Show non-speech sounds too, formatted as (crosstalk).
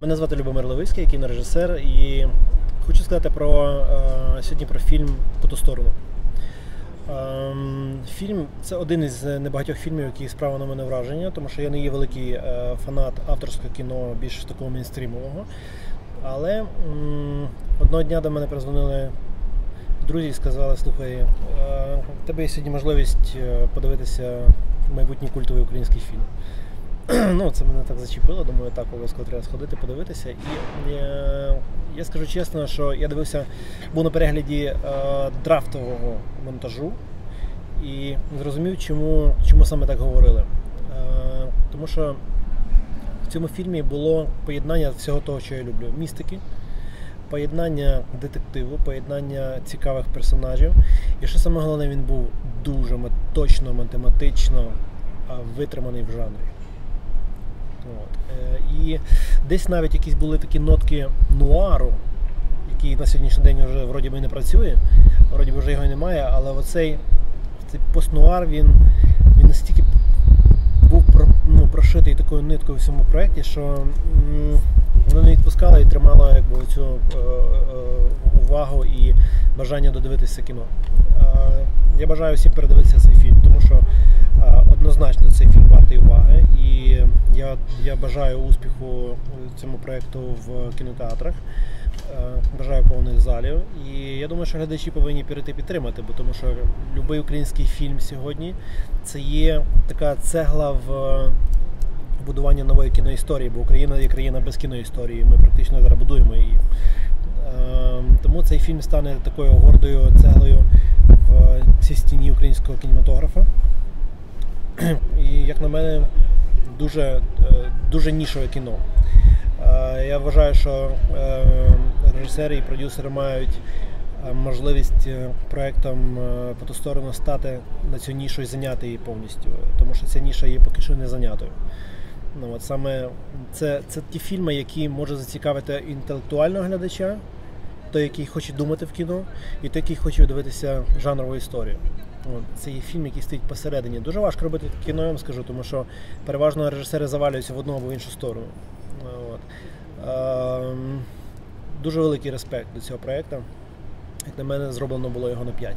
Мене звати Любомир Левицький, кінорежисер, і хочу сказати про е, сьогодні про фільм по ту сторону. Ем, фільм це один із небагатьох фільмів, який справив на мене враження, тому що я не є великий е, фанат авторського кіно, більш такого мейнстрімового. Але одного дня до мене призвонили друзі і сказали: слухай, е, в тебе є сьогодні можливість е, подивитися майбутній культовий український фільм. (clears throat) ну, це мене так зачепило, думаю, так обов'язково треба сходити, подивитися. І е, я скажу чесно, що я дивився, був на перегляді е, драфтового монтажу і зрозумів, чому, чому саме так говорили. Е, тому що в цьому фільмі було поєднання всього того, що я люблю: містики, поєднання детективу, поєднання цікавих персонажів. І що саме головне, він був дуже точно, математично витриманий в жанрі. І десь навіть якісь були такі нотки нуару, який на сьогоднішній день вже вроді би не працює, вроді би вже його немає, але оцей цей постнуар він, він настільки був ну, прошитий такою ниткою в цьому проєкті, що воно не відпускало і тримало якби, цю е, бажання додивитися кіно. Е, я бажаю всім передивитися цей фільм, тому що е, однозначно цей фільм вартий уваги. І я, я бажаю успіху цьому проєкту в кінотеатрах. Е, Бажаю повних залів. І я думаю, що глядачі повинні перейти підтримати, бо тому що будь-який український фільм сьогодні це є така цегла в будування нової кіноісторії, бо Україна є країна без кіноісторії. Ми практично зараз будуємо її. Цей фільм стане такою гордою цеглою в цій стіні українського кінематографа. (clears throat) І, як на мене, дуже, е, дуже нішове кіно. Е, Я вважаю, що е, режисери і продюсери мають можливість проектом по ту сторону стати на цю нішу і зайняти її повністю, тому що ця ніша є поки що не зайнятою. Ну, от саме це, це ті фільми, які можуть зацікавити інтелектуального глядача, той, який хоче думати в кіно, і той, який хоче дивитися жанрову історію. Це є фільм, який стоїть посередині. Дуже важко робити кіно, я вам скажу, тому що переважно режисери завалюються в одну або в іншу сторону. От. Ем, дуже великий респект до цього проєкту. Як на мене, зроблено було його на 5.